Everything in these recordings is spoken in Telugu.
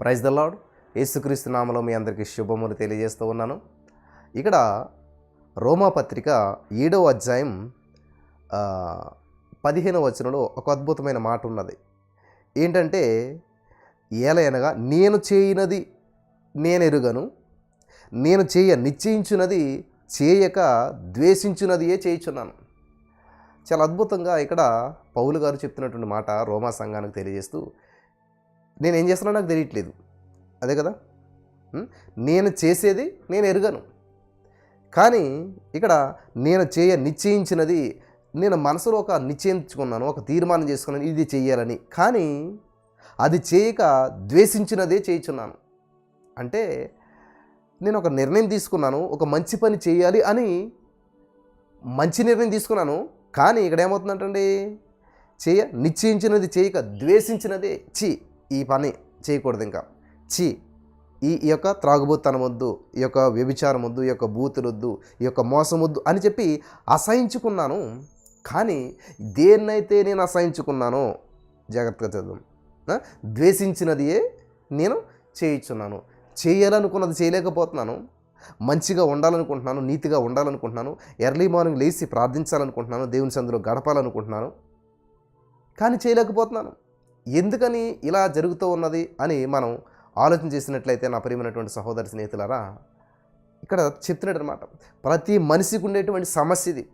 ప్రైజ్ ద లాడ్ యేసుక్రీస్తు నామలో మీ అందరికీ శుభములు తెలియజేస్తూ ఉన్నాను. ఇక్కడ రోమా పత్రిక ఏడవ అధ్యాయం పదిహేనవ వచనంలో ఒక అద్భుతమైన మాట ఉన్నది. ఏంటంటే ఏలయనగా నేను చేయనది నేను ఎరుగను నేను చేయ నిశ్చయించున్నది చేయక ద్వేషించున్నదియే చేయుచున్నాను. చాలా అద్భుతంగా ఇక్కడ పౌలు గారు చెప్తున్నటువంటి మాట రోమా సంఘానికి తెలియజేస్తూ నేను ఏం చేస్తున్నా నాకు తెలియట్లేదు. అదే కదా? నేను చేసేది నేను ఎరుగను. కానీ ఇక్కడ నేను చేయ నిశ్చయించినది నేను మనసులో ఒక నిశ్చయించుకున్నాను ఒక తీర్మానం చేసుకున్నాను ఇది చేయాలని. కానీ అది చేయక ద్వేషించినదే చేయించున్నాను. అంటే నేను ఒక నిర్ణయం తీసుకున్నాను ఒక మంచి పని చేయాలి అని మంచి నిర్ణయం తీసుకున్నాను. కానీ ఇక్కడ ఏమవుతుందంటండి? చేయ నిశ్చయించినది చేయక ద్వేషించినదే. చీ ఈ పని చేయకూడదు ఇంకా చి ఈ ఈ యొక్క త్రాగుబోతనం వద్దు ఈ యొక్క వ్యభిచారం వద్దు ఈ యొక్క బూతులు వద్దు ఈ యొక్క మోసం వద్దు అని చెప్పి అసహించుకున్నాను. కానీ దేన్నైతే నేను అసహించుకున్నానో జాగ్రత్తగా చదువు. ద్వేషించినదియే నేను చేయించున్నాను. చేయాలనుకున్నది చేయలేకపోతున్నాను. మంచిగా ఉండాలనుకుంటున్నాను నీతిగా ఉండాలనుకుంటున్నాను ఎర్లీ మార్నింగ్ లేచి ప్రార్థించాలనుకుంటున్నాను దేవుని సందులో గడపాలనుకుంటున్నాను. కానీ చేయలేకపోతున్నాను. ఎందుకని ఇలా జరుగుతూ ఉన్నది అని మనం ఆలోచన చేసినట్లయితే నా ప్రియమైనటువంటి సహోదరి స్నేహితులారా ఇక్కడ చెప్తున్నాడు అనమాట ప్రతి మనిషికి ఉండేటువంటి సమస్య ఇది.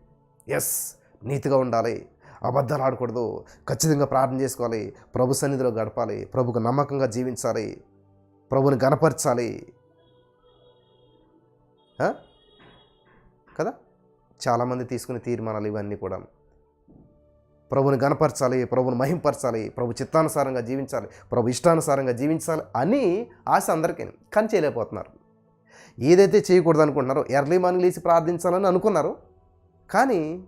ఎస్ నీతిగా ఉండాలి. అబద్ధాలు ఆడకూడదు. ఖచ్చితంగా ప్రార్థన చేసుకోవాలి. ప్రభు సన్నిధిలో గడపాలి. ప్రభుకు నమ్మకంగా జీవించాలి. ప్రభుని గనపరచాలి కదా? చాలామంది తీసుకునే తీర్మానాలు ఇవన్నీ కూడా. ప్రభుని గనపరచాలి ప్రభుని మహింపరచాలి ప్రభు చిత్తానుసారంగా జీవించాలి ప్రభు ఇష్టానుసారంగా జీవించాలి అని ఆశ అందరికీ కానీ చేయలేకపోతున్నారు. ఏదైతే చేయకూడదు అనుకుంటున్నారో ఎర్లీ మార్నింగ్ లేచి ప్రార్థించాలని అనుకున్నారు. కానీ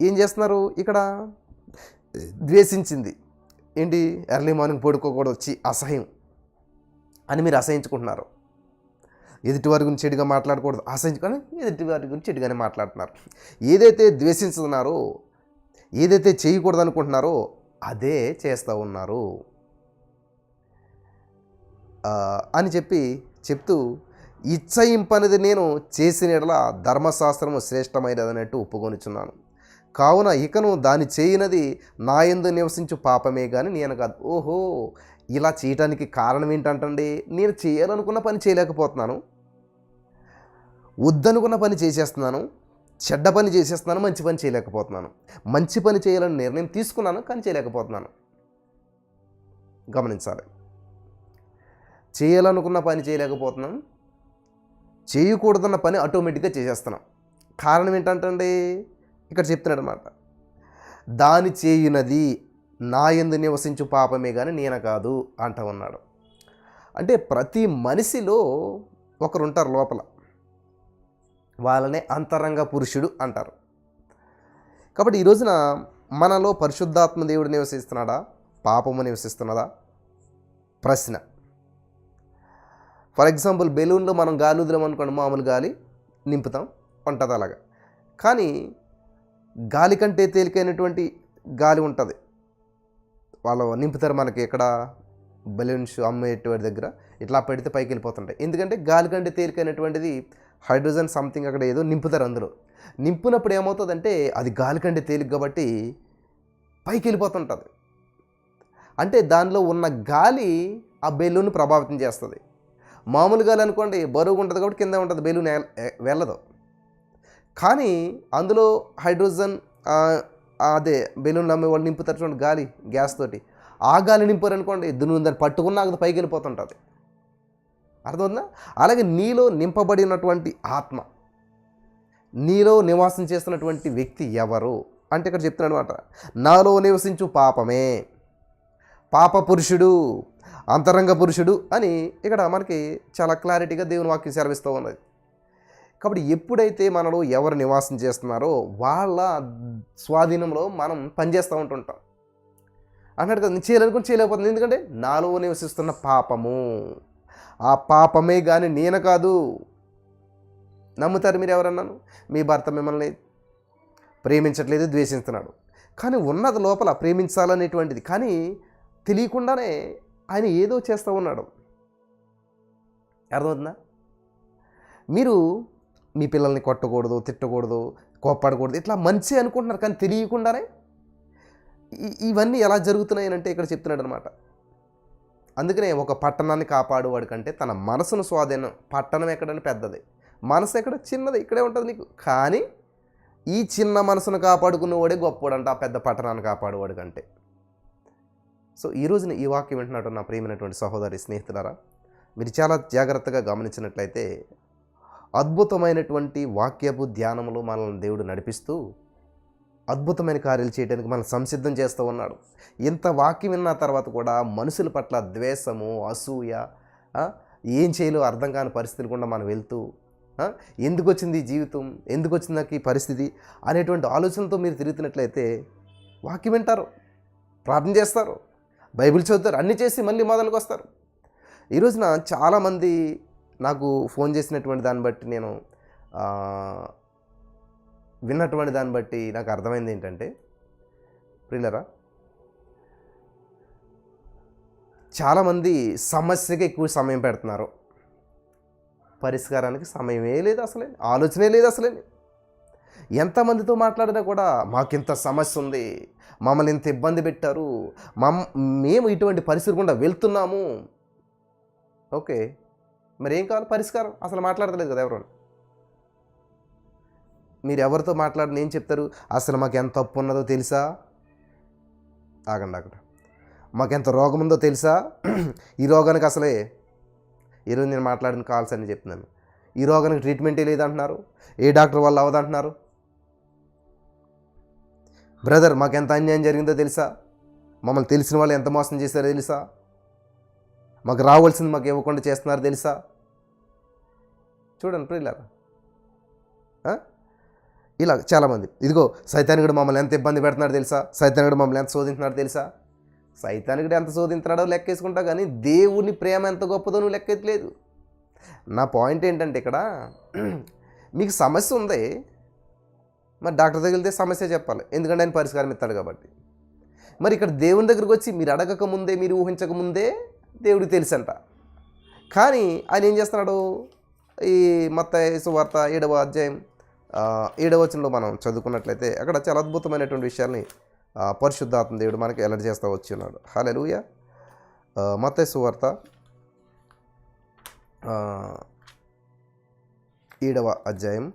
ఏం చేస్తున్నారు ఇక్కడ? ద్వేషించింది. ఏంటి? ఎర్లీ మార్నింగ్ పడుకోకూడదు వచ్చి అసహ్యం అని మీరు అసహించుకుంటున్నారు. ఎదుటి వారి గురించి చెడుగా మాట్లాడకూడదు అసహించుకొని ఎదుటి వారి గురించి చెడుగానే మాట్లాడుతున్నారు. ఏదైతే ద్వేషిస్తున్నారో ఏదైతే చేయకూడదు అనుకుంటున్నారో అదే చేస్తూ ఉన్నారు. అని చెప్పి చెప్తూ ఇచ్చయింపనిది నేను చేసిన ఎడల ధర్మశాస్త్రము శ్రేష్టమైనది అన్నట్టు ఒప్పుకొనిచున్నాను. కావున ఇకను దాని చేయనది నా ఎందు నివసించు పాపమే కానీ నేను కాదు. ఓహో ఇలా చేయటానికి కారణం ఏంటంటండి నేను చేయాలనుకున్న పని చేయలేకపోతున్నాను. వద్దనుకున్న పని చేసేస్తున్నాను. చెడ్డ పని చేసేస్తున్నాను మంచి పని చేయలేకపోతున్నాను. మంచి పని చేయాలని నిర్ణయం తీసుకున్నాను కానీ చేయలేకపోతున్నాను. గమనించాలి. చేయాలనుకున్న పని చేయలేకపోతున్నాను. చేయకూడదన్న పని ఆటోమేటిక్గా చేసేస్తున్నాం. కారణం ఏంటంటే ఇక్కడ చెప్తున్నాడు అనమాట దాని చేయునది నా ఎందు నివసించు పాపమే కానీ నేను కాదు అంట ఉన్నాడు. అంటే ప్రతి మనిషిలో ఒకరుంటారు లోపల. వాళ్ళనే అంతరంగ పురుషుడు అంటారు. కాబట్టి ఈ రోజున మనలో పరిశుద్ధాత్మ దేవుడు నివసిస్తున్నాడా? పాపము నివసిస్తున్నదా? ప్రశ్న. ఫర్ ఎగ్జాంపుల్ బెలూన్లో మనం గాలి వదిలాం అనుకోండి మామూలు గాలి నింపుతాం ఉంటుంది అలాగా. కానీ గాలి కంటే తేలికైనటువంటి గాలి ఉంటుంది. వాళ్ళు నింపుతారు మనకి ఎక్కడ? బెలూన్స్ అమ్మేటువంటి దగ్గర. ఇట్లా పెడితే పైకి వెళ్ళిపోతుంటాయి. ఎందుకంటే గాలి కంటే తేలికైనటువంటిది హైడ్రోజన్ సంథింగ్ అక్కడ ఏదో నింపుతారు అందులో నింపునప్పుడు ఏమవుతుందంటే అది గాలి కంటే తేలిక కాబట్టి పైకి వెళ్ళిపోతుంటుంది. అంటే దానిలో ఉన్న గాలి ఆ బెలూన్ ప్రభావితం చేస్తుంది. మామూలు గాలి అనుకోండి బరువుగా ఉంటుంది కాబట్టి కింద ఉంటుంది బెలూన్ వెళ్ళదు. కానీ అందులో హైడ్రోజన్ అదే బెలూన్లు అమ్మే వాళ్ళు నింపుతారు చూడండి గాలి గ్యాస్ తోటి. ఆ గాలి నింపారు అనుకోండి దాన్ని పట్టుకున్నా అది పైకి వెళ్ళిపోతుంటుంది. అర్థమవుతుందా? అలాగే నీలో నింపబడినటువంటి ఆత్మ నీలో నివాసం చేస్తున్నటువంటి వ్యక్తి ఎవరు? అంటే ఇక్కడ చెప్తున్నాడు అనమాట నాలో నివసించు పాపమే పాప పురుషుడు అంతరంగ పురుషుడు అని ఇక్కడ మనకి చాలా క్లారిటీగా దేవుని వాక్యం సెలవిస్తూ ఉన్నది. కాబట్టి ఎప్పుడైతే మనలో ఎవరు నివాసం చేస్తున్నారో వాళ్ళ స్వాధీనంలో మనం పనిచేస్తూ ఉంటుంటాం. అన్నాడు కదా నేను చేయాలనుకుని చేయలేకపోతుంది ఎందుకంటే నాలో నివసిస్తున్న పాపము. ఆ పాపమే కానీ నేను కాదు. నమ్ముతారు మీరు ఎవరన్నాను మీ భర్త మిమ్మల్ని ప్రేమించట్లేదు ద్వేషిస్తున్నాడు. కానీ ఉన్నది లోపల ప్రేమించాలనేటువంటిది. కానీ తెలియకుండానే ఆయన ఏదో చేస్తూ ఉన్నాడు. అర్థమవుతుందా? మీరు మీ పిల్లల్ని కొట్టకూడదు తిట్టకూడదు కోప్పడకూడదు ఇట్లా మంచి అనుకుంటున్నారు కానీ తెలియకుండానే ఇవన్నీ ఎలా జరుగుతున్నాయనంటే ఇక్కడ చెప్తున్నాడు అనమాట అందుకనే ఒక పట్టణాన్ని కాపాడువాడు కంటే తన మనసును స్వాధీనం పట్టణం ఎక్కడని పెద్దది. మనసు ఎక్కడ? చిన్నది. ఇక్కడే ఉంటుంది నీకు. కానీ ఈ చిన్న మనసును కాపాడుకున్నవాడే గొప్పవాడంట ఆ పెద్ద పట్టణాన్ని కాపాడువాడు కంటే. సో ఈ రోజున ఈ వాక్యం వింటున్నట్టు నా ప్రియమైనటువంటి సహోదరి స్నేహితులారా మీరు చాలా జాగ్రత్తగా గమనించినట్లయితే అద్భుతమైనటువంటి వాక్యపు ధ్యానములు మనల్ని దేవుడు నడిపిస్తూ అద్భుతమైన కార్యాలు చేయడానికి మనం సంసిద్ధం చేస్తూ ఉన్నాడు. ఇంత వాక్యం విన్న తర్వాత కూడా మనుషుల పట్ల ద్వేషము అసూయ ఏం చేయాలో అర్థం కాని పరిస్థితులు కూడా మనం వెళ్తూ ఎందుకు వచ్చింది జీవితం ఎందుకు వచ్చింది నాకు ఈ పరిస్థితి అనేటువంటి ఆలోచనతో మీరు తిరుగుతున్నట్లయితే వాక్యం వింటారు ప్రార్థన చేస్తారు బైబిల్ చదువుతారు అన్నీ చేసి మళ్ళీ మొదలకు వస్తారు. ఈరోజున చాలామంది నాకు ఫోన్ చేసినటువంటి దాన్ని బట్టి నేను విన్నటువంటి దాన్ని బట్టి నాకు అర్థమైంది ఏంటంటే ప్రిల్లరా చాలామంది సమస్యకి ఎక్కువ సమయం పెడుతున్నారు. పరిష్కారానికి సమయమే లేదు అసలే ఆలోచనే లేదు అసలే. ఎంతమందితో మాట్లాడినా కూడా మాకింత సమస్య ఉంది మమ్మల్ని ఇంత ఇబ్బంది పెట్టారు మమ్ మేము ఇటువంటి పరిస్థితి గుండా వెళ్తున్నాము. ఓకే మరి ఏం కావాలి పరిష్కారం? అసలు మాట్లాడతలేదు కదా ఎవరు మీరు ఎవరితో మాట్లాడిన ఏం చెప్తారు? అసలు మాకు ఎంత తప్పు ఉన్నదో తెలుసా? ఆగండి అక్కడ మాకు ఎంత రోగం ఉందో తెలుసా? ఈ రోగానికి అసలే ఈరోజు నేను మాట్లాడిన కాల్స్ అని చెప్తున్నాను. ఈ రోగానికి ట్రీట్మెంటే లేదంటున్నారు. ఏ డాక్టర్ వాళ్ళు అవదంటున్నారు బ్రదర్ మాకు ఎంత అన్యాయం జరిగిందో తెలుసా? మమ్మల్ని తెలిసిన వాళ్ళు ఎంత మోసం చేశారో తెలుసా? మాకు రావాల్సింది మాకు ఇవ్వకుండా చేస్తున్నారు తెలుసా? చూడండి ప్రియులారా ఇలా చాలామంది. ఇదిగో సైతానికుడు మమ్మల్ని ఎంత ఇబ్బంది పెడుతున్నాడు తెలుసా? సైతానికుడు మమ్మల్ని ఎంత శోధించినాడు తెలుసా? సైతానికుడు ఎంత శోధించున్నాడో లెక్కేసుకుంటా కానీ దేవుని ప్రేమ ఎంత గొప్పదో నువ్వు లెక్కెత్తలేదు నా పాయింట్ ఏంటంటే ఇక్కడ మీకు సమస్య ఉంది మరి డాక్టర్ దగ్గర వెళ్తే సమస్య చెప్పాలి. ఎందుకంటే ఆయన పరిష్కారం ఇస్తాడు కాబట్టి. మరి ఇక్కడ దేవుని దగ్గరికి వచ్చి మీరు అడగక ముందే మీరు ఊహించక ముందే దేవుడికి తెలుసంట. కానీ ఆయన ఏం చేస్తున్నాడు? ఈ మత్త సువార్త ఏడవ అధ్యాయం ఏడవ వచనంలో మనం చదువుకున్నట్లయితే అక్కడ చాలా అద్భుతమైనటువంటి విషయాల్ని పరిశుద్ధాత్మ దేవుడు మనకి ఎలర్ట్ చేస్తూ వచ్చి ఉన్నాడు. హాలెలూయ మత్త సువార్త ఏడవ అధ్యాయం.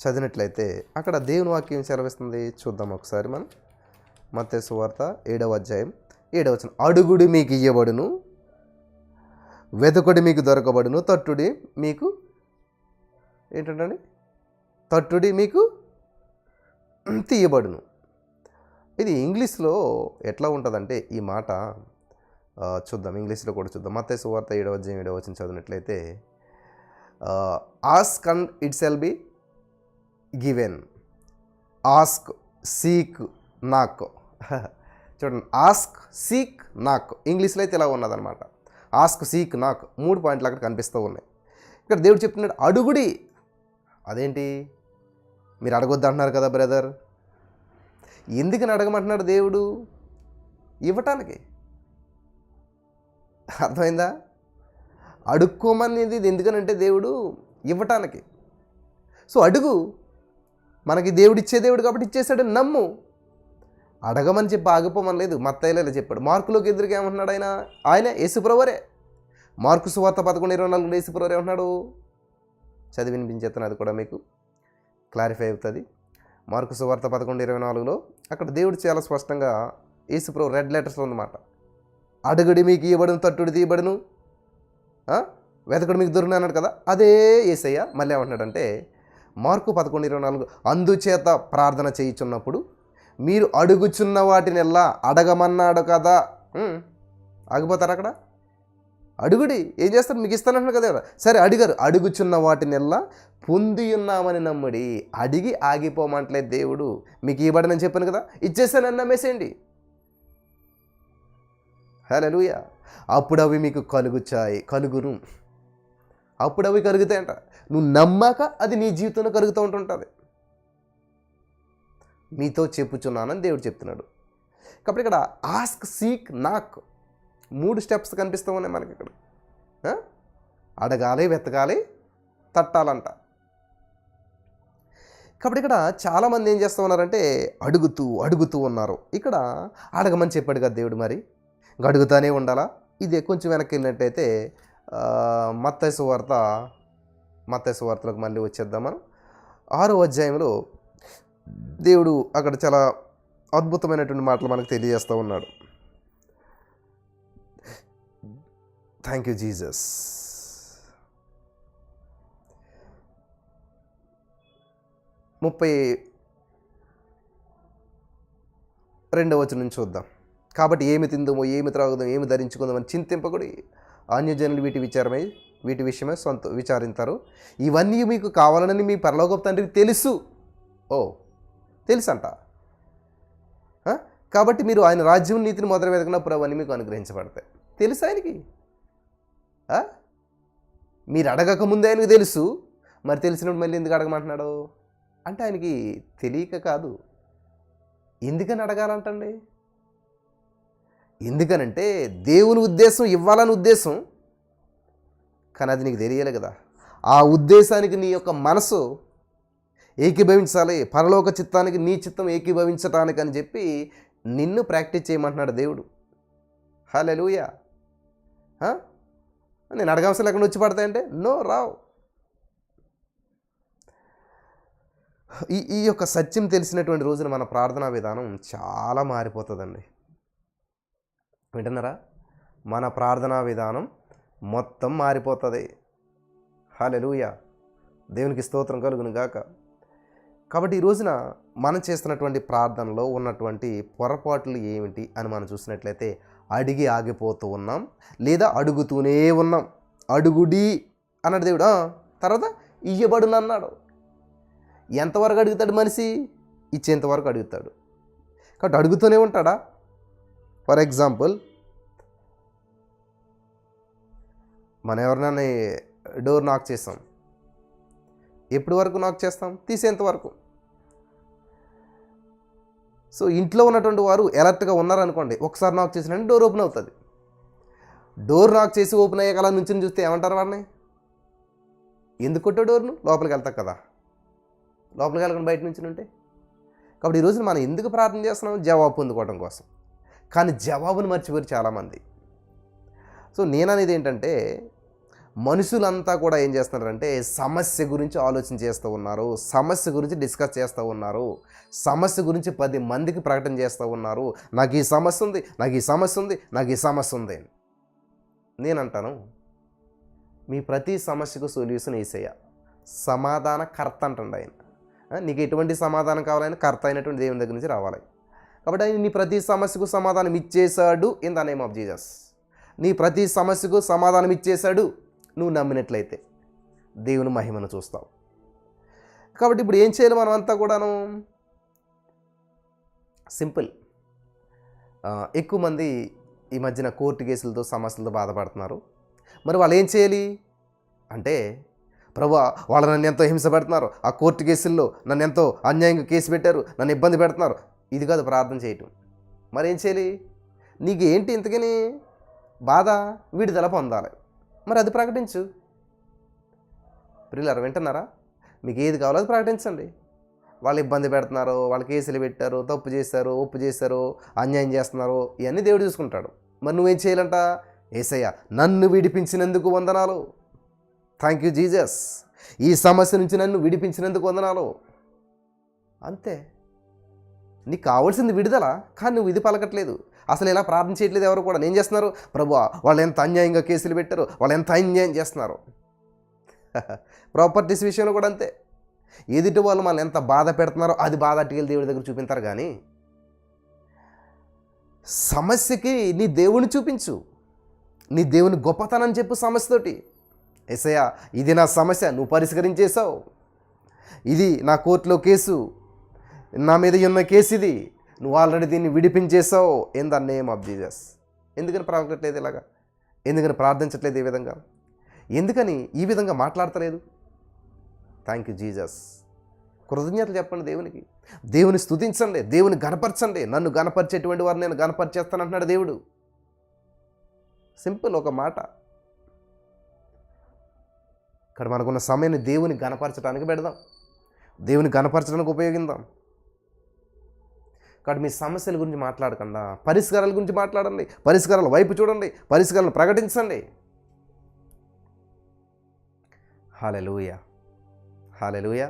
చదివినట్లయితే అక్కడ దేవుని వాక్యం సెలవిస్తుంది? చూద్దాం ఒకసారి మనం. మత్తే సువార్త ఏడవ అధ్యాయం. ఏడవ అడుగుడు మీకు ఇయ్యబడును వెతుకుడి మీకు దొరకబడును తట్టుడి మీకు ఏంటంటే తట్టుడి మీకు తీయబడును. ఇది ఇంగ్లీష్లో ఎట్లా ఉంటుందంటే ఈ మాట చూద్దాం ఇంగ్లీష్లో కూడా చూద్దాం. మత్తే సువార్త ఏడవ అధ్యాయం ఏడవ వచ్చిన చదివినట్లయితే ask and it shall be given ask seek knock చూడండి ఆస్క్ సీక్ నాక్ ఇంగ్లీష్లో అయితే ఇలా ఉన్నదన్నమాట. ఆస్క్ సీక్ నాక్ మూడు పాయింట్లు అక్కడ కనిపిస్తూ ఉన్నాయి. ఇక్కడ దేవుడు చెప్తున్నాడు అడుగుడి అదేంటి? మీరు అడగొద్దు అంటున్నారు కదా బ్రదర్. ఎందుకని అడగమంటున్నాడు దేవుడు? ఇవ్వటానికి. అర్థమైందా? అడుక్కోమనేది ఇది ఎందుకనంటే దేవుడు ఇవ్వటానికి. సో అడుగు. మనకి దేవుడు ఇచ్చే దేవుడు కాబట్టి ఇచ్చేసాడు నమ్ము. అడగమని చెప్పి ఆగిపోమని లేదు. మత్తయ్యలో ఇలా చెప్పాడు. మార్కులోకి ఎదురుగా ఏమంటున్నాడు ఆయన? ఆయన యేసుప్రవరే మార్కు సువార్త పదకొండు ఇరవై నాలుగు యేసుప్రవరే ఏమంటున్నాడు చదివి వినిపించేస్తాను అది కూడా మీకు క్లారిఫై అవుతుంది. మార్కు సువార్త పదకొండు ఇరవై నాలుగులో అక్కడ దేవుడు చాలా స్పష్టంగా యేసుప్రభు రెడ్ లెటర్స్ ఉందన్నమాట. అడుగుడి మీకు ఇవ్వబడును తట్టుడు తీయబడును ఆ? వెతకడు మీకు దొరికిన అన్నాడు కదా. అదే ఏసయ్య మళ్ళీ ఏమంటున్నాడంటే మార్కు పదకొండు ఇరవై నాలుగు అందుచేత ప్రార్థన చేయుచున్నప్పుడు మీరు అడుగుచున్న వాటినెల్లా అడగమన్నాడు కదా? ఆగిపోతారు అక్కడ? అడుగుడి ఏం చేస్తాడు? మీకు ఇస్తానంటున్నా కదా సరే అడిగారు. అడుగుచున్న వాటినెల్లా పొంది ఉన్నామని నమ్ముడి అడిగి ఆగిపోమంటలే దేవుడు. మీకు ఇవ్వడని చెప్పాను కదా? ఇచ్చేసానని నమ్మేసేయండి. హలోయ అప్పుడు అవి మీకు కలుగుచాయి కలుగును. అప్పుడు అవి కలుగుతాయంట. నువ్వు నమ్మాక అది నీ జీవితంలో కలుగుతూ ఉంటుంటుంది. మీతో చెప్పుచున్నానని దేవుడు చెప్తున్నాడు. కాబట్టి ఇక్కడ ఆస్క్ సీక్ నాక్ మూడు స్టెప్స్ కనిపిస్తూ ఉన్నాయి మనకి ఇక్కడ అడగాలి వెతకాలి తట్టాలంట. కాబట్టి ఇక్కడ చాలామంది ఏం చేస్తూ ఉన్నారంటే అడుగుతూ అడుగుతూ ఉన్నారు. ఇక్కడ అడగమని చెప్పాడు కదా దేవుడు మరి. ఇంకా అడుగుతానే ఉండాలా? ఇది కొంచెం వెనక్కి వెళ్ళినట్టయితే మత్తైసు వార్త మత్తైసు వార్తలకు మళ్ళీ వచ్చేద్దాం మనం. ఆరో అధ్యాయంలో దేవుడు అక్కడ చాలా అద్భుతమైనటువంటి మాటలు మనకు తెలియజేస్తూ ఉన్నాడు. థ్యాంక్ యూ జీజస్ ముప్పై రెండవ వచనం చూద్దాం. కాబట్టి ఏమి తిందుమో ఏమి త్రాగుదాం ఏమి ధరించుకుందామని చింతింపకుడి అన్యజనులు వీటి విచారమై వీటి విషయమై సొంత విచారింతారు. ఇవన్నీ మీకు కావాలని మీ పరలోక తండ్రికి తెలుసు. ఓ తెలుసంట. కాబట్టి మీరు ఆయన రాజ్యం నీతిని మొదలు వెతకినప్పుడు అవన్నీ మీకు అనుగ్రహించబడతాయి. తెలుసు ఆయనకి? మీరు అడగకముందే ఆయనకు తెలుసు. మరి తెలిసినప్పుడు మళ్ళీ ఎందుకు అడగమంటున్నాడు? అంటే ఆయనకి తెలియక కాదు. ఎందుకని అడగాలంటండి? ఎందుకనంటే దేవుని ఉద్దేశం ఇవ్వాలని ఉద్దేశం. కానీ అది నీకు తెలియాలి కదా. ఆ ఉద్దేశానికి నీ యొక్క మనసు ఏకీభవించాలి. పరలోక చిత్తానికి నీ చిత్తం ఏకీభవించటానికి అని చెప్పి నిన్ను ప్రాక్టీస్ చేయమంటున్నాడు దేవుడు. హలెలుయా నేను అడగవలసిన లేకుండా వచ్చి పడతాయంటే? నో రావు. ఈ ఈ యొక్క సత్యం తెలిసినటువంటి రోజున మన ప్రార్థనా విధానం చాలా మారిపోతుందండి. వింటున్నారా? మన ప్రార్థనా విధానం మొత్తం మారిపోతుంది. హాలెలుయ దేవునికి స్తోత్రం కలుగును గాక. కాబట్టి ఈ రోజున మనం చేస్తున్నటువంటి ప్రార్థనలో ఉన్నటువంటి పొరపాట్లు ఏమిటి అని మనం చూసినట్లయితే అడిగి ఆగిపోతూ ఉన్నాం లేదా అడుగుతూనే ఉన్నాం. అడుగుడి అన్నాడు దేవుడు. తర్వాత ఇయ్యబడును అన్నాడు ఎంతవరకు అడుగుతాడు మనిషి? ఇచ్చేంతవరకు అడుగుతాడు. కాబట్టి అడుగుతూనే ఉంటాడా? ఫర్ ఎగ్జాంపుల్ మనం ఎవరినైనా డోర్ నాక్ చేస్తాం. ఎప్పటి వరకు నాక్ చేస్తాం? తీసేంత వరకు. సో ఇంట్లో ఉన్నటువంటి వారు ఎలర్ట్గా ఉన్నారనుకోండి ఒకసారి నాక్ చేసిన డోర్ ఓపెన్ అవుతుంది. డోర్ నాక్ చేసి ఓపెన్ అయ్యే కళ నుంచి చూస్తే ఏమంటారు వాడిని? ఎందుకు కొట్టే డోర్ను లోపలికి వెళ్తా కదా. లోపలికి వెళ్ళకుండా బయట నుంచి ఉంటే? కాబట్టి ఈరోజు మనం ఎందుకు ప్రార్థన చేస్తున్నాం? జవాబు పొందుకోవడం కోసం. కానీ జవాబును మర్చిపోయారు చాలామంది. సో నేననేది ఏంటంటే మనుషులంతా కూడా ఏం చేస్తున్నారంటే సమస్య గురించి ఆలోచన చేస్తూ ఉన్నారు సమస్య గురించి డిస్కస్ చేస్తూ ఉన్నారు సమస్య గురించి పది మందికి ప్రకటన చేస్తూ ఉన్నారు. నాకు ఈ సమస్య ఉంది నాకు ఈ సమస్య ఉంది నాకు ఈ సమస్య ఉంది అని. నేనంటాను మీ ప్రతి సమస్యకు సొల్యూషన్ వేసేయ సమాధాన కర్త అంటండి ఆయన. నీకు ఎటువంటి సమాధానం కావాలని కర్త అయినటువంటి దేవుని దగ్గర నుంచి రావాలి. కాబట్టి ఆయన నీ ప్రతి సమస్యకు సమాధానం ఇచ్చేశాడు. In the name of Jesus నీ ప్రతి సమస్యకు సమాధానం ఇచ్చేశాడు. నువ్వు నమ్మినట్లయితే దేవుని మహిమను చూస్తావు. కాబట్టి ఇప్పుడు ఏం చేయాలి మనం అంతా కూడాను? సింపుల్. ఎక్కువ మంది ఈ మధ్యన కోర్టు కేసులతో సమస్యలతో బాధపడుతున్నారు. మరి వాళ్ళు ఏం చేయాలి? అంటే ప్రభా వాళ్ళు నన్ను ఎంతో హింస పెడుతున్నారు. ఆ కోర్టు కేసుల్లో నన్ను ఎంతో అన్యాయంగా కేసు పెట్టారు. నన్ను ఇబ్బంది పెడుతున్నారు. ఇది కాదు ప్రార్థన చేయటం. మరి ఏం చేయాలి? నీకు ఏంటి ఇంతకని బాధ? విడుదల పొందాలి. మరి అది ప్రకటించు. ప్రియులారు వింటున్నారా? మీకు ఏది కావాలో అది ప్రకటించండి. వాళ్ళు ఇబ్బంది పెడుతున్నారు వాళ్ళు కేసులు పెట్టారు తప్పు చేశారు ఒప్పు చేశారు అన్యాయం చేస్తున్నారు ఇవన్నీ దేవుడు చూసుకుంటాడు. మరి నువ్వేం చేయాలంట? ఏసయ్య నన్ను విడిపించినందుకు వందనాలు. థ్యాంక్ యూ జీజస్ ఈ సమస్య నుంచి నన్ను విడిపించినందుకు వందనాలు. అంతే. నీకు కావాల్సింది విడుదల కానీ నువ్వు ఇది పలకట్లేదు. అసలు ఇలా ప్రార్థన చేయట్లేదు ఎవరు కూడా. ఏం చేస్తున్నారు? ప్రభు వాళ్ళు ఎంత అన్యాయంగా కేసులు పెట్టారు వాళ్ళు ఎంత అన్యాయం చేస్తున్నారు. ప్రాపర్టీస్ విషయంలో కూడా అంతే. ఎదుటి వాళ్ళు మనల్ని ఎంత బాధ పెడుతున్నారో అది బాధ అట్టుకెళ్ళి దేవుడి దగ్గర చూపించారు కానీ సమస్యకి నీ దేవుని చూపించు. నీ దేవుని గొప్పతనం చెప్పు సమస్యతోటి ఎసయ ఇది నా సమస్య నువ్వు పరిష్కరించేశావు. ఇది నా కోర్టులో కేసు నా మీద ఉన్న కేసు ఇది. నువ్వు ఆల్రెడీ దీన్ని విడిపించేసావు in the name of Jesus ఎందుకని ప్రాగట్లేదు ఇలాగా? ఎందుకని ప్రార్థించట్లేదు ఈ విధంగా? ఎందుకని ఈ విధంగా మాట్లాడతలేదు? థ్యాంక్ యూ జీజస్ కృతజ్ఞతలు చెప్పండి దేవునికి. దేవుని స్తుతించండి దేవుని గనపరచండి నన్ను గనపరిచేటువంటి వారు నేను గనపరిచేస్తానంటున్నాడు దేవుడు. సింపుల్ ఒక మాట. ఇక్కడ మనకున్న సమయాన్ని దేవుని గనపరచడానికి పెడదాం. దేవుని గనపరచడానికి ఉపయోగిద్దాం కాబట్టి మీ సమస్యల గురించి మాట్లాడకుండా. పరిష్కారాల గురించి మాట్లాడండి. పరిష్కారాల వైపు చూడండి. పరిష్కారాలు ప్రకటించండి. హాలెలూయ హాలెలూయ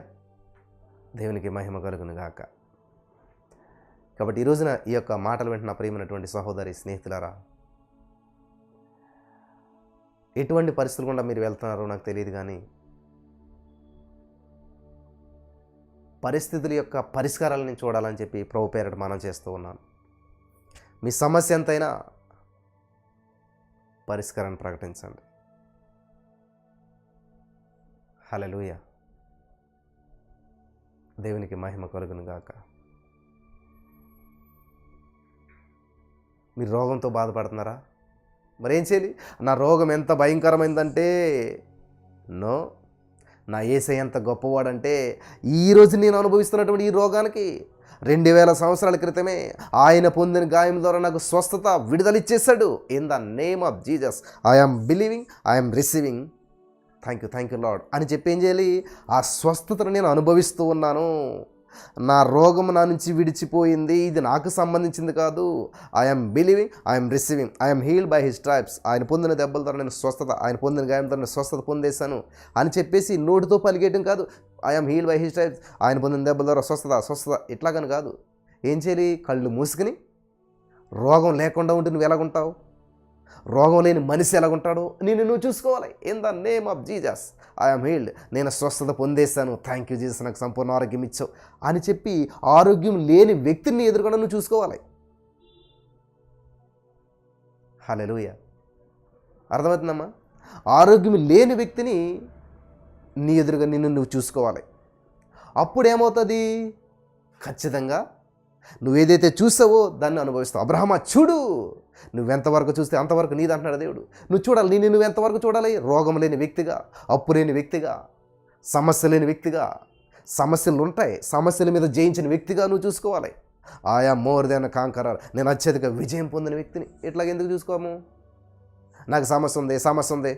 దేవునికి మహిమ కలుగును గాక. కాబట్టి ఈ రోజున ఈ యొక్క మాటలు వింటున్న ప్రియమైనటువంటి సహోదరి స్నేహితులారా ఎటువంటి పరిస్థితులు కూడా మీరు వెళ్తున్నారో నాకు తెలియదు కానీ పరిస్థితుల యొక్క పరిష్కారాలను చూడాలని చెప్పి ప్రభు పేరట మనం చేస్తూ ఉన్నాను మీ సమస్య ఎంతైనా పరిష్కారాన్ని ప్రకటించండి. హలలుయ దేవునికి మహిమ కలుగును గాక. మీరు రోగంతో బాధపడుతున్నారా? మరి ఏం చేయాలి? నా రోగం ఎంత భయంకరమైందంటే నో. నా ఏసై ఎంత గొప్పవాడంటే ఈరోజు నేను అనుభవిస్తున్నటువంటి ఈ రోగానికి రెండు వేల సంవత్సరాల క్రితమే ఆయన పొందిన గాయం ద్వారా నాకు స్వస్థత విడుదలిచ్చేశాడు. In the name of Jesus I'm believing I'm receiving thank you thank you Lord అని చెప్పి ఏం చేయాలి? ఆ స్వస్థతను నేను అనుభవిస్తూ ఉన్నాను. నా రోగం నా నుంచి విడిచిపోయింది. ఇది నాకు సంబంధించింది కాదు. I'm believing I'm receiving I'm heal by his stripes ఆయన పొందిన దెబ్బల ద్వారా నేను స్వస్థత ఆయన పొందిన గాయం ద్వారా నేను స్వస్థత పొందేశాను అని చెప్పేసి నోటితో పలికేయటం కాదు. I'm heal by his stripes ఆయన పొందిన దెబ్బల ద్వారా స్వస్థత స్వస్థత ఇట్లాగని కాదు. ఏం చేయాలి? కళ్ళు మూసుకుని రోగం లేకుండా ఉంటే నువ్వు ఎలాగుంటావు? రోగం లేని మనిషి ఎలాగుంటాడో? నేను నువ్వు చూసుకోవాలి. In the name of Jesus I'm healed నేను స్వస్థత పొందేశాను. థ్యాంక్ యూ జీసస్ నాకు సంపూర్ణ ఆరోగ్యం ఇచ్చావు. అని చెప్పి ఆరోగ్యం లేని వ్యక్తిని ఎదురుకుండా నువ్వు చూసుకోవాలి. హలెలుయ అర్థమవుతుందమ్మా? ఆరోగ్యం లేని వ్యక్తిని నీ ఎదురుగా నిన్ను నువ్వు చూసుకోవాలి. అప్పుడు ఏమవుతుంది? ఖచ్చితంగా నువ్వేదైతే చూసావో దాన్ని అనుభవిస్తావు. అబ్రహమా చూడు! నువ్వెంతవరకు చూస్తే అంతవరకు నీది అంటున్నాడు దేవుడు. నువ్వు చూడాలి నేను నువ్వు ఎంతవరకు చూడాలి? రోగం లేని వ్యక్తిగా అప్పు లేని వ్యక్తిగా సమస్య లేని వ్యక్తిగా సమస్యలు ఉంటాయి. సమస్యల మీద జయించిన వ్యక్తిగా నువ్వు చూసుకోవాలి. ఆయా మోర్ దెన్ కాంకరర్ నేను అత్యధిక విజయం పొందిన వ్యక్తిని ఇట్లాగ ఎందుకు చూసుకోము? నాకు సమస్య ఉంది సమస్య ఉంది.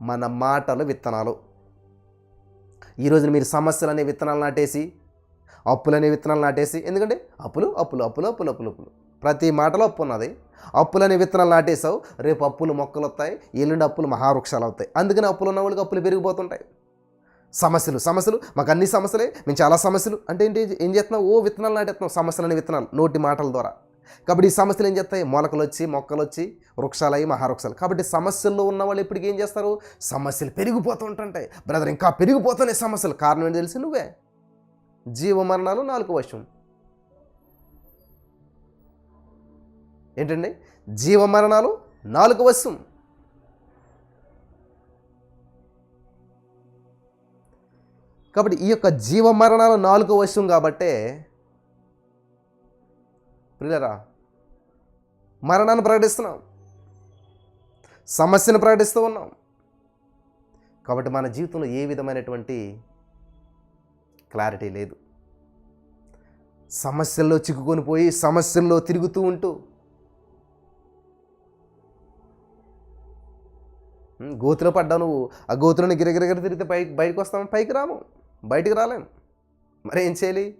మన మాటలు విత్తనాలు. ఈరోజు మీరు సమస్యలు అనే విత్తనాలు నాటేసి అప్పులనే విత్తనాలు నాటేసి ఎందుకంటే అప్పులు అప్పులు అప్పులు అప్పులు అప్పులు అప్పులు. ప్రతి మాటలో అప్పు ఉన్నది. అప్పులనే విత్తనాలు నాటేసావు రేపు అప్పులు మొక్కలు వస్తాయి ఎల్లుండి అప్పులు మహావృక్షాలు అవుతాయి అందుకని అప్పులు ఉన్న వాళ్ళకి అప్పులు పెరిగిపోతుంటాయి. సమస్యలు సమస్యలు మాకు అన్ని సమస్యలే మేము చాలా సమస్యలు. అంటే ఏంటి ఏం చేస్తున్నావు? ఓ విత్తనాలు నాటేస్తున్నావు సమస్యలని విత్తనాలు నోటి మాటల ద్వారా. కాబట్టి ఈ సమస్యలు ఏం చేస్తాయి? మొలకలు వచ్చి మొక్కలు వచ్చి వృక్షాలు అయ్యి మహావృక్షాలు. కాబట్టి సమస్యల్లో ఉన్న వాళ్ళు ఇప్పటికీ ఏం చేస్తారు? సమస్యలు పెరిగిపోతూ ఉంటుంటాయి. బ్రదర్ ఇంకా పెరిగిపోతున్నాయి సమస్యలు. కారణం ఏంటి తెలిసి నువ్వే? జీవమరణాలు నాలుగు వశం. ఏంటండి? జీవమరణాలు నాలుగు వశం. కాబట్టి ఈ యొక్క జీవమరణాలు నాలుగు వశం కాబట్టే ప్రియులరా మరణాన్ని ప్రకటిస్తున్నాం. సమస్యను ప్రకటిస్తూ ఉన్నాం. కాబట్టి మన జీవితంలో ఏ విధమైనటువంటి క్లారిటీ లేదు. సమస్యల్లో చిక్కుకొని పోయి సమస్యల్లో తిరుగుతూ ఉంటూ గోతులో పడ్డావు నువ్వు. ఆ గోతులను గిరగిరగిర తిరిగితే పైకి బయటకు వస్తాము పైకి రాము. బయటికి రాలేము మరి ఏం చేయాలి?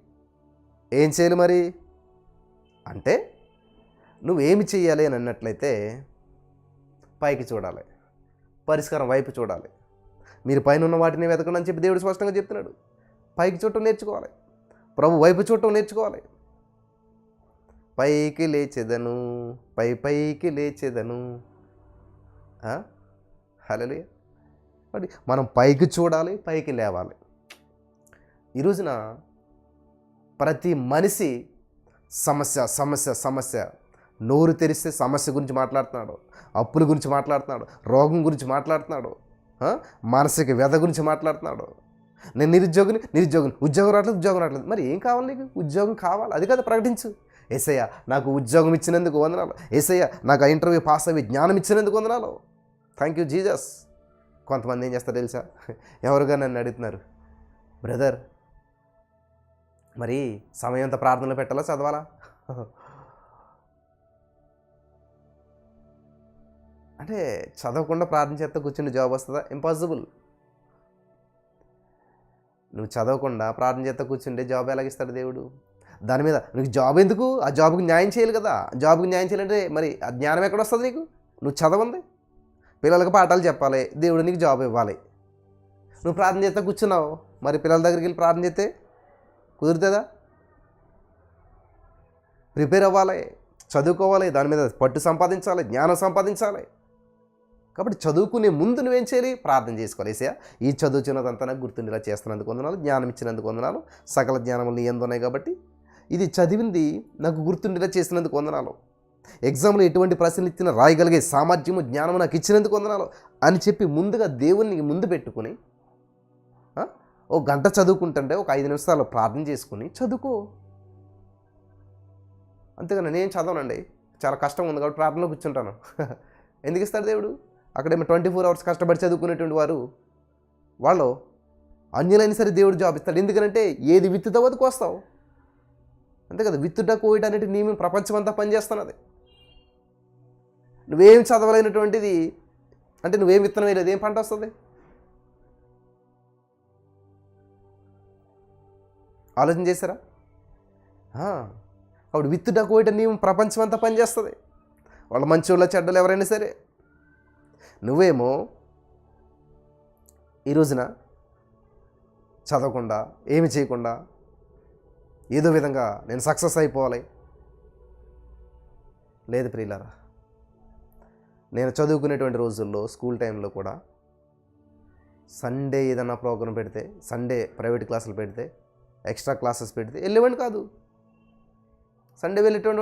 ఏం చేయాలి మరి? అంటే నువ్వేమి చేయాలి అని అన్నట్లయితే పైకి చూడాలి. పరిష్కారం వైపు చూడాలి. మీరు పైన ఉన్న వాటిని వెతకండి అని చెప్పి దేవుడు స్పష్టంగా చెప్తున్నాడు. పైకి చూడటం నేర్చుకోవాలి ప్రభు వైపు చూడటం నేర్చుకోవాలి పైకి లేచెదను పై పైకి లేచెదను. హలో మరి మనం పైకి చూడాలి పైకి లేవాలి. ఈ రోజున ప్రతి మనిషి సమస్య సమస్య సమస్య నోరు తెరిస్తే సమస్య గురించి మాట్లాడుతున్నాడు అప్పుల గురించి మాట్లాడుతున్నాడు రోగం గురించి మాట్లాడుతున్నాడు మానసిక వ్యధ గురించి మాట్లాడుతున్నాడు. నేను నిరుద్యోగిని నిరుద్యోగిని ఉద్యోగం రావట్లేదు ఉద్యోగం రావట్లేదు. మరి ఏం కావాలి నీకు? ఉద్యోగం కావాలి అది కదా ప్రకటించు. ఏసయ్య నాకు ఉద్యోగం ఇచ్చినందుకు వందనాలు. ఏసయ్య నాకు ఆ ఇంటర్వ్యూ పాస్ అయ్యి జ్ఞానం ఇచ్చినందుకు వందనాలు. థ్యాంక్ యూ జీజస్ కొంతమంది ఏం చేస్తారు తెలుసా? ఎవరుగా నన్ను అడుగుతున్నారు? బ్రదర్ మరి సమయం అంతా ప్రార్థనలో పెట్టాలా చదవాలా? అంటే చదవకుండా ప్రార్థన చేస్తే కూర్చుని జాబ్ వస్తుందా? ఇంపాసిబుల్ నువ్వు చదవకుండా ప్రార్థన చేస్తే కూర్చుంటే జాబ్ ఎలాగిస్తాడు దేవుడు? దాని మీద నీకు జాబ్ ఎందుకు? ఆ జాబ్కి న్యాయం చేయాలి కదా. జాబ్కి న్యాయం చేయాలంటే మరి ఆ జ్ఞానం ఎక్కడ వస్తుంది నీకు? నువ్వు చదవంది. పిల్లలకు పాఠాలు చెప్పాలి. దేవుడు నీకు జాబ్ ఇవ్వాలి. నువ్వు ప్రార్థన చేస్తే కూర్చున్నావు. మరి పిల్లల దగ్గరికి వెళ్ళి ప్రార్థన చేస్తే కుదురుతుందా? ప్రిపేర్ అవ్వాలి. చదువుకోవాలి. దాని మీద పట్టు సంపాదించాలి. జ్ఞానం సంపాదించాలి. కాబట్టి చదువుకునే ముందు నువ్వేం చేయాలి? ప్రార్థన చేసుకోవాలి. ఏసయ్య ఈ చదువు చిన్నదంతా నాకు గుర్తుండేలా చేస్తున్నందుకు వందనాలు జ్ఞానం ఇచ్చినందుకు వందనాలు. సకల జ్ఞానములు నీ ఎందున్నాయి కాబట్టి ఇది చదివింది నాకు గుర్తుండేలా చేసినందుకు వందనాలు. ఎగ్జామ్లో ఎటువంటి ప్రశ్నలు ఇచ్చినా రాయగలిగే సామర్థ్యము జ్ఞానము నాకు ఇచ్చినందుకు వందనాలు అని చెప్పి ముందుగా దేవుణ్ణి ముందు పెట్టుకుని ఓ గంట చదువుకుంటుంటే ఒక ఐదు నిమిషాలు ప్రార్థన చేసుకుని చదువుకో. అంతేగాని నేను చదవనండి. చాలా కష్టం ఉంది కాబట్టి ప్రార్థనలో కూర్చుంటాను. ఎందుకు ఇస్తాడు దేవుడు? అక్కడేమో ట్వంటీ ఫోర్ అవర్స్ కష్టపడి చదువుకునేటువంటి వారు. వాళ్ళు అన్యులైన సరే దేవుడు జాబ్ ఇస్తాడు. ఎందుకంటే ఏది విత్తుతావో అది కోస్తావు. అంతే కదా విత్తుట కోయట అనేది నియమం ప్రపంచం అంతా పనిచేస్తున్నది. నువ్వేం చదవలేనటువంటిది అంటే నువ్వేం విత్తనం వేయలేదు ఏం పంట వస్తుంది? ఆలోచన చేశారా? అప్పుడు విత్తుట కోయట నియమం ప్రపంచం అంతా పనిచేస్తుంది. వాళ్ళ మంచోళ్ళ చెడ్డలు ఎవరైనా సరే. నువ్వేమో ఈ రోజున చదవకుండా ఏమి చేయకుండా ఏదో విధంగా నేను సక్సెస్ అయిపోవాలి. లేదు ప్రియులారా నేను చదువుకునేటువంటి రోజుల్లో స్కూల్ టైంలో కూడా సండే ఏదైనా ప్రోగ్రాం పెడితే సండే ప్రైవేట్ క్లాసులు పెడితే ఎక్స్ట్రా క్లాసెస్ పెడితే వెళ్ళేవాడిని కాదు. సండే వెళ్ళేటువంటి